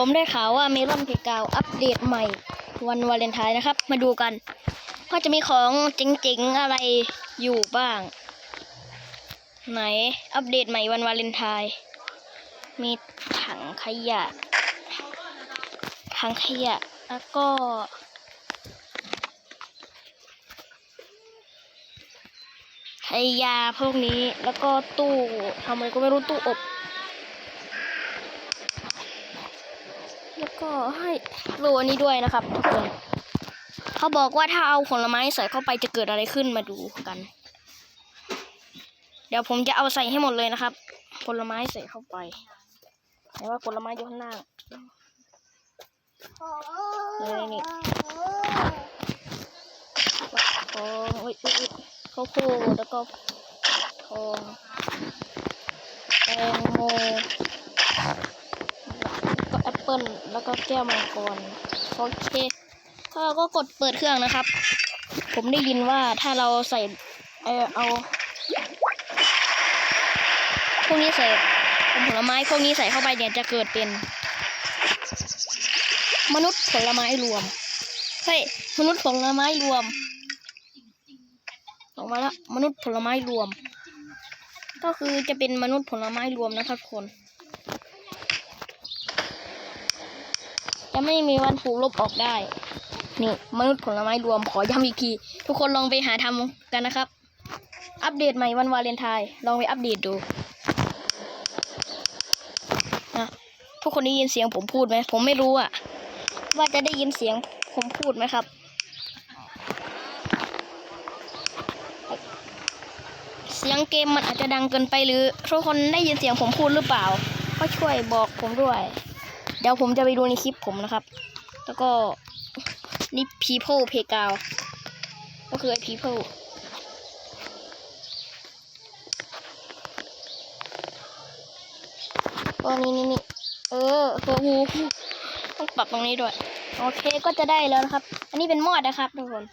ผมได้ข่าวว่าเมลอนเพกาวอัปเดตใหม่วันวาเลนไทน์นะครับ มาดูกันว่าจะมีของเจ๋งๆอะไรอยู่บ้าง ไหนอัปเดตใหม่วันวาเลนไทน์มีถังขยะ ถังขยะแล้วก็ ขยะพวกนี้แล้วก็ตู้ทำอะไรก็ไม่รู้ตู้อบ แล้ว ก็ให้รู้อันนี้ด้วยนะครับทุกคนเขาบอกว่าถ้าเอาผลไม้ใส่เข้าไปจะเกิดอะไรขึ้นมาดูกัน เดี๋ยวผมจะเอาใส่ให้หมดเลยนะครับ ผลไม้ใส่เข้าไปแต่ว่าผลไม้อยู่ข้างล่างนี่นี่ทองอุ้ยอุ้ยอุ้ยข้าวโพดแล้วก็ทองแตงโม ปิลแล้วก็แก้วมังกรโอเคถ้าเราก็กดเปิดเครื่องนะครับ ผมได้ยินว่าถ้าเราใส่เออเอาพวกนี้ใส่เป็นผลไม้พวกนี้ใส่เข้าไปเนี่ยจะเกิดเป็น มนุษย์ผลไม้รวมเฮ้ยมนุษย์ผลไม้รวมออกมาแล้วมนุษย์ผลไม้รวม ก็คือจะเป็นมนุษย์ผลไม้รวมนะครับทุกคน จะไม่มีวันถูกลบออกได้ นี่ มนุษย์ผลไม้รวมขอย้ำอีกที ทุกคนลองไปหาทำกันนะครับ อัปเดตใหม่วันวาเลนไทน์ลองไปอัปเดตดูนะทุกคนได้ยินเสียงผมพูดไหม ผมไม่รู้อะว่าจะได้ยินเสียงผมพูดไหมครับเสียงเกมมันอาจจะดังเกินไปหรือทุกคนได้ยินเสียงผมพูดหรือเปล่า ก็ช่วยบอกผมด้วย เดี๋ยวผมจะไปดูในคลิปผมนะครับ แล้วก็นี่ people playground ก็คือไอ้ people ก็นี่นี่นี่เออโอ้โหต้องปรับตรงนี้ด้วย โอเคก็จะได้แล้วนะครับ อันนี้เป็นมอดนะครับทุกคน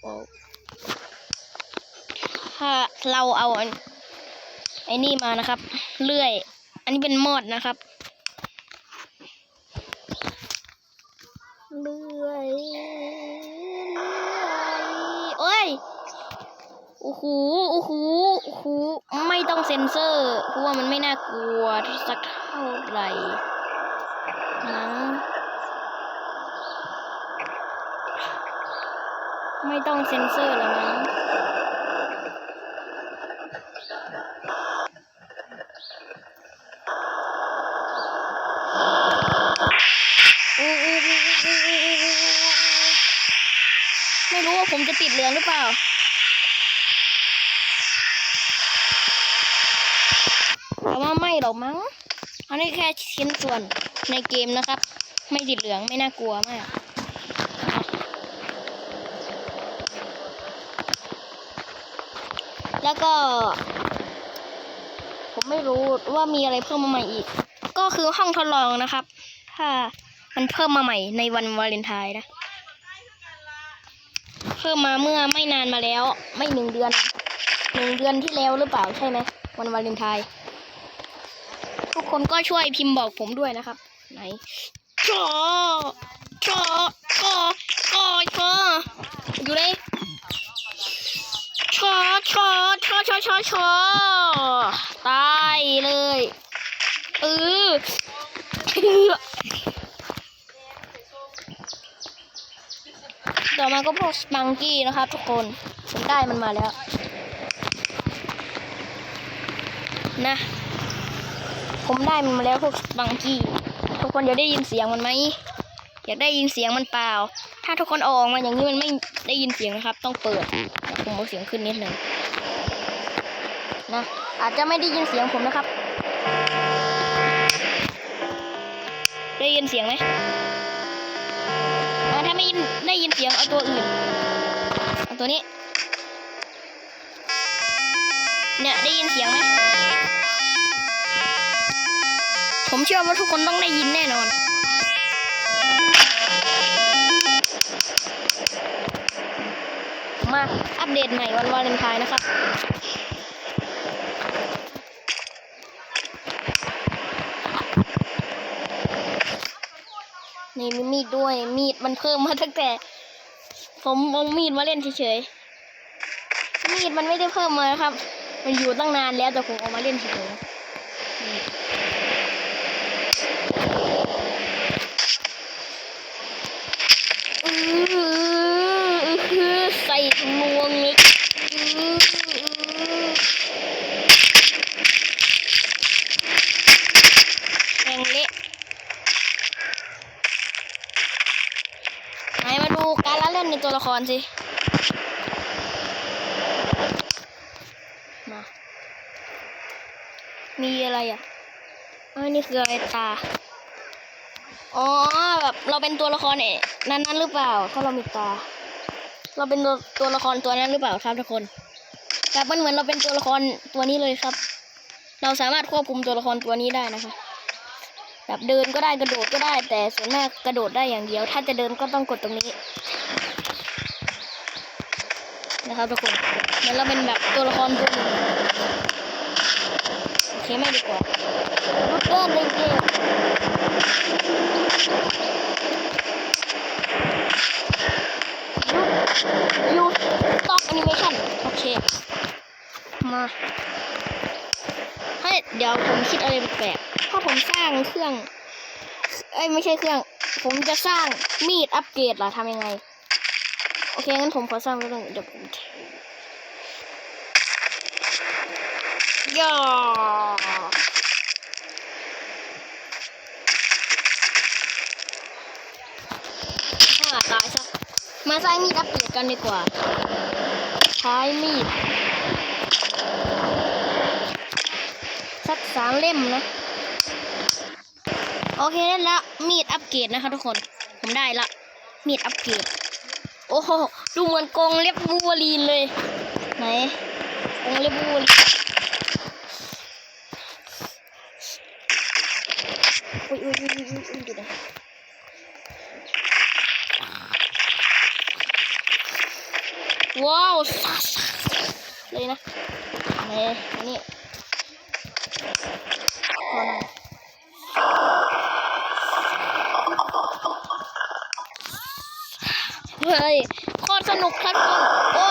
โอ้ถ้าเราเอาไอ้นี่มานะครับ เลื่อย อันนี้เป็นมอดนะครับ เลื่อยเลื่อย โอ้ยโอ้โหโอ้โหโอ้โหไม่ต้องเซ็นเซอร์ เพราะว่ามันไม่น่ากลัวสักเท่าไหร่นะไม่ต้องเซ็นเซอร์แล้วนะ จะติดเหลืองหรือเปล่า แต่ว่าไม่หรอกมั้ง อันนี้แค่ชิ้นส่วนในเกมนะครับ ไม่ติดเหลืองไม่น่ากลัวมากแล้วก็ ผมไม่รู้ว่ามีอะไรเพิ่มมาใหม่อีก ก็คือห้องทดลองนะครับ ถ้ามันเพิ่มมาใหม่ในวันวาเลนไทน์นะ พิ่มมาเมื่อไม่นานมาแล้ว ไม่หนึ่งเดือนหนึ่งเดือนที่แล้วหรือเปล่าใช่ไหมวันวาเลนไทน์ทุกคนก็ช่วยพิมพ์บอกผมด้วยนะครับ ไหนชอชอชอชอชออยู่เลยชอชอชอชอชอชอตายเลยเออเออ ต่อมาก็พวกสปังกี้นะครับทุกคนผมได้มันมาแล้ว นะ ผมได้มันมาแล้วพวกสปังกี้ทุกคนอยากได้ยินเสียงมันไหมอยากได้ยินเสียงมันเปล่า ถ้าทุกคนออกมาอย่างนี้มันไม่ได้ยินเสียงนะครับ ต้องเปิดผมเอาเสียงขึ้นนิดหนึ่งนะอาจจะไม่ได้ยินเสียงผมนะครับ ได้ยินเสียงไหม ยินได้ยินเสียงเอาตัวอื่นเอาตัวนี้ เนี่ยได้ยินเสียงไหมผมเชื่อว่าทุกคนต้องได้ยินแน่นอนมาอัปเดตใหม่วันวาเลนไทน์นะครับ นี่มีมีดด้วยมีดมันเพิ่มมาตั้งแต่ ผมเอามีดมาเล่นเฉยๆมีดมันไม่ได้เพิ่มมาครับ มันอยู่ตั้งนานแล้วแต่ผมเอามาเล่นเฉยๆนี่อื้อหืออื้อใส่ทะลวงเลยอื้ออื้อแหงเละ ไหนมาดูการละเล่นสิ มา มีอะไรอะอ้าวนี่คืออะไรตา อ๋อ แบบเราเป็นตัวละครเนี่ยนั้นนั้นหรือเปล่า ถ้าเรามีตา เราเป็นตัวตัวละครตัวนั้นหรือเปล่าครับทุกคนครับมันเหมือนเราเป็นตัวละครตัวนี้เลยครับ เราสามารถควบคุมตัวละครตัวนี้ได้นะคะแบบเดินก็ได้กระโดดก็ได้แต่ส่วนมากกระโดดได้อย่างเดียว ถ้าจะเดินก็ต้องกดตรงนี้ นะครับทุกคนเหมือนเราเป็นแบบตัวละครตัวหนึ่งโอเคไม่ดีกว่ารุดเดินเลยเกมยูต็อกแอนิเมชั่นโอเค มาให้เดี๋ยวผมคิดอะไรแปลกๆถ้าผมสร้างเครื่อง เอ้ยไม่ใช่เครื่อง ผมจะสร้างมีดอัปเกรดล่ะทำยังไง อเคงั้นผมขอสร้างเรื่องเดี๋ยวผมย่ออ่าตายซะมาสร้างมีดอัปเกรดกันดีกว่า ใช้มีดสักสามเล่มนะโอเคได้แล้วมีดอัปเกรดนะคะทุกคน ผมได้ละมีดอัปเกรด โอ้โห ดูเหมือนกรงเล็บบูวลีนเลย ไหนกรงเล็บบูวลีนอุ้ยอุ้ยอุ้ยอุ้ยอุ้ยดูนะว้าวซาซาเลยนะไหนอันนี่พอหน่อยเฮ้ย โคตรสนุกครับทุกคนโอ้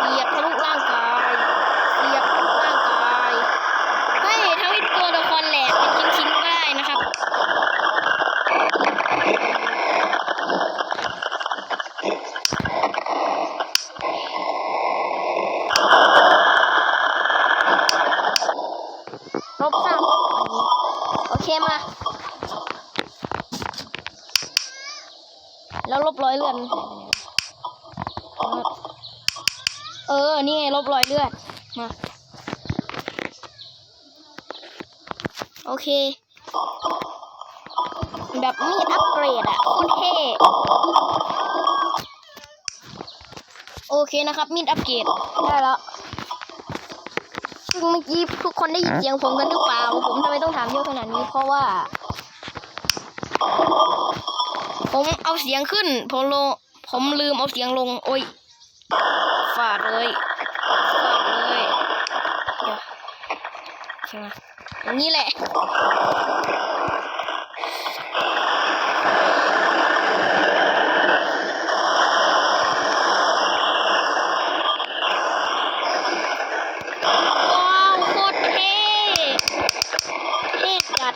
เสียบทะลุร่างกายเสียบทะลุร่างกายเฮ้ยทำให้ตัวละครแหลกเป็นชิ้นๆก็ได้นะครับ ลบสามอันนี้โอเคมา แล้วลบรอยเลือดเออ นี่ไงล บรอยเลือด มา โอเค แบบมีดอัปเกรดอะโคตรเท่โอเคนะครับ มีดอัปเกรดได้แล้วซึ่งเมื่อกี้ทุกคนได้ยินเสียงผมกันหรือเปล่า ผมทำไมต้องถามเยอะขนาดนี้ เพราะว่า ผมเอาเสียงขึ้น ผมลง ผมลืมเอาเสียงลง โอ้ยฟาดเลยฟาดเลยเดี๋ยวใช่ไหม อย่างนี้แหละ ว้าวโคตรเท่เท่จัด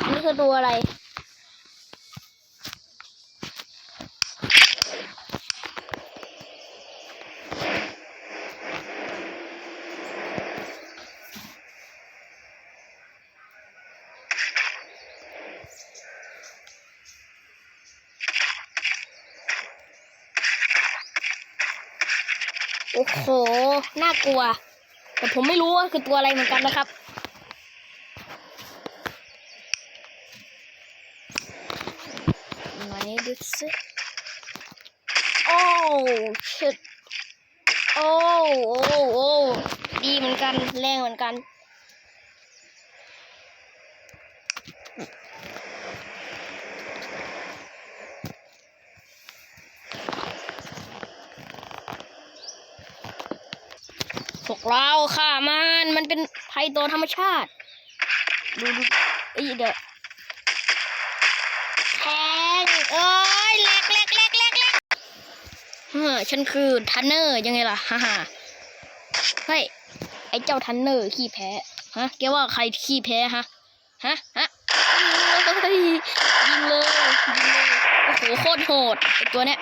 อันนี้คือตัวอะไร โอ้โห น่ากลัว แต่ผมไม่รู้ว่าคือตัวอะไรเหมือนกันนะครับ ไหนดูสิโอ้ชิดโอ้ โอ้ โอ้ ดีเหมือนกัน แรงเหมือนกัน พวกเราฆ่ามันมันเป็นภัยต่อธรรมชาติ ดูดูไอ้ยเดี๋ยวแทงเอ้ยแหลกแหลกแหลกแหลกแหลกเฮ้อฉันคือทันเนอร์ยังไงล่ะฮ่าฮ่าเฮ้ยไอ้เจ้าทันเนอร์ขี้แพ้ฮะแกว่าใครขี้แพ้ฮะฮะฮะยิงเลยยิงเลยโอ้โหโคตรโหดไอ้ตัวเนี้ย